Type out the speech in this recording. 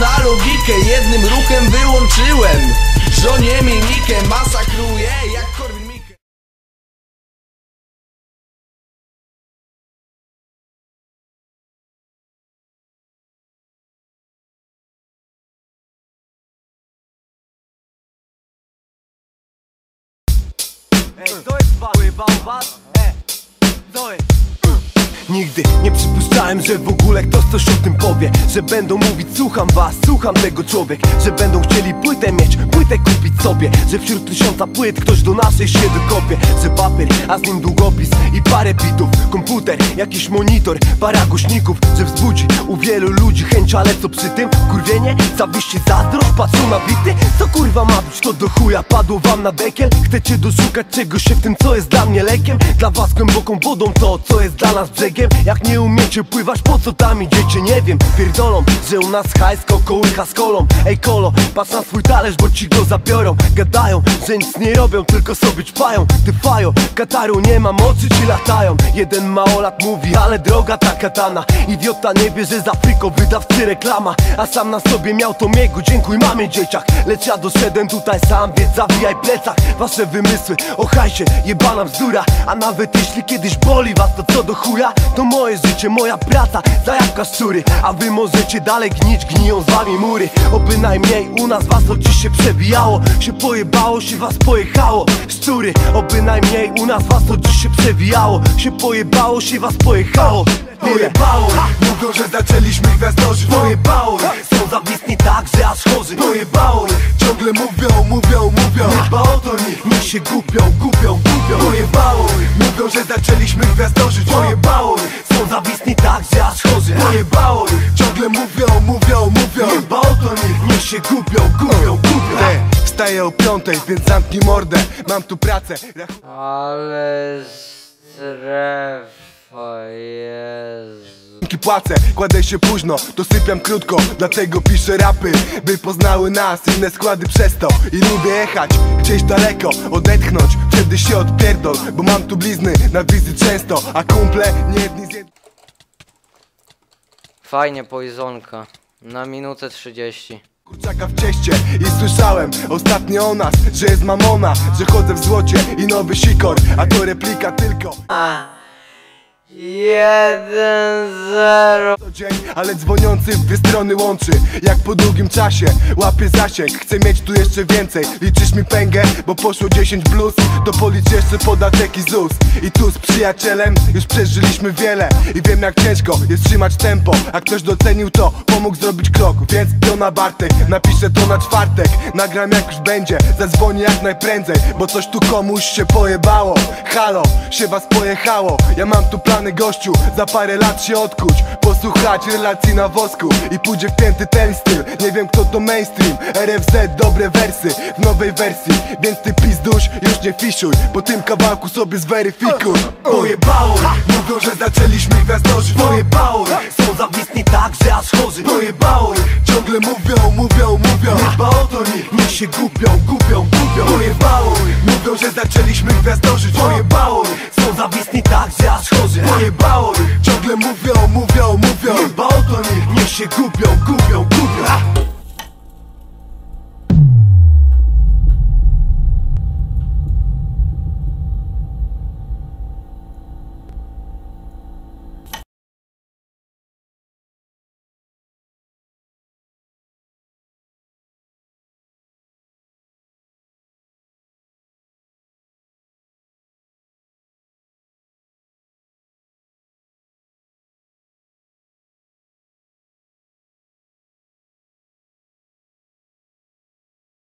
logikę Jednym ruchem wyłączyłem Żonie mimikę masakruje jak Korwin Mikke Ej, co jest was? Pływał was? E? Nigdy nie przypuszczałem, że w ogóle ktoś coś o tym powie Że będą mówić słucham was, słucham tego człowiek Że będą chcieli płytę mieć, płytę kupić sobie Że wśród tysiąca płyt ktoś do naszej się dokopie Że papier, a z nim długopis i parę bitów Komputer, jakiś monitor, para głośników Że wzbudzi u wielu ludzi chęć, ale co przy tym? Kurwienie, zawiści zazdrość, patrzą na bity? Co kurwa ma być, to do chuja padło wam na dekiel Chcecie doszukać czegoś się w tym, co jest dla mnie lekiem? Dla was głęboką wodą to, co jest dla nas brzegiem Jak nie umiecie pływać, po co tam idziecie, nie wiem. Pierdolą, że u nas hajsko kołycha z kolą. Ej kolo, patrz na swój talerz, bo ci go zabiorą. Gadają, że nic nie robią, tylko sobie ćpają. Ty fajo, Kataru nie mam oczy, ci latają. Jeden małolat mówi, ale droga ta katana Idiota nie wie, że za friko wydawcy reklama. A sam na sobie miał to miegu, dziękuj mamie dzieciak. Lecz ja doszedłem tutaj sam, więc zawijaj plecak. Wasze wymysły o hajsie, jebana bzdura. A nawet jeśli kiedyś boli was, to co do chuja To moje życie, moja praca, zajawka szczury A wy możecie dalej gnić, gniją z wami mury. O bynajmniej u nas was to dziś się przebijało. Się pojebało, się was pojechało. Szczury, o bynajmniej u nas was to dziś się przewijało Się pojebało, się was pojechało. Pojebało, mówią, że zaczęliśmy gwiazdorzy Pojebało, są zawistni tak, że aż chorzy. Pojebało, ciągle mówią, mówią, mówią. Nie dba o to nikt, niech się gupią, gupią, się gupią, gupią, gupią Wstaję o piątej, więc zamknij mordę. Mam tu pracę, Ale strefa, Jezu. Rachunki płacę, kładę się późno, dosypiam krótko Dlatego piszę rapy, by poznały nas inne składy przez to. I lubię jechać gdzieś daleko, odetchnąć. Wtedy się odpierdol, bo mam tu blizny na wizy często. A kumple nie jedni z Fajnie, poizonka. Na minutę 30. Kurczaka w cieście i słyszałem ostatnio o nas, że jest mamona Że chodzę w złocie i nowy sikor, a to replika tylko Jeden, zero. co dzień, ale dzwoniący w dwie strony łączy. Jak po długim czasie łapie zasięg. Chcę mieć tu jeszcze więcej. Liczysz mi pęgę, bo poszło 10 plus To policz jeszcze podatek i ZUS. I tu z przyjacielem już przeżyliśmy wiele. I wiem jak ciężko jest trzymać tempo. A ktoś docenił to, pomógł zrobić krok. Więc Piona Bartek, napiszę to na czwartek. Nagram jak już będzie, zadzwonię jak najprędzej Bo coś tu komuś się pojebało. Halo, się was pojechało. Ja mam tu gościu, za parę lat się odkuć. Posłuchać relacji na wosku I pójdzie wpięty ten styl. Nie wiem kto to mainstream. RFZ dobre wersy w nowej wersji. Więc ty pizduś już nie fiszuj. Po tym kawałku sobie zweryfikuj. Pojebało, mówią, że zaczęliśmy gwiazdorzy Pojebało, są zawistni tak, że aż chorzy. Pojebało, ciągle mówią, mówią, mówią. Nie o to nikt, niech się gupią, gupią, gupią Pojebało, mówią, że zaczęliśmy gwiazdożyć Pojebało, tak, aż chorzy Pojebało, ciągle mówią, mówią, mówią. Nie dba o to nikt, niech się gupią, gupią, gupią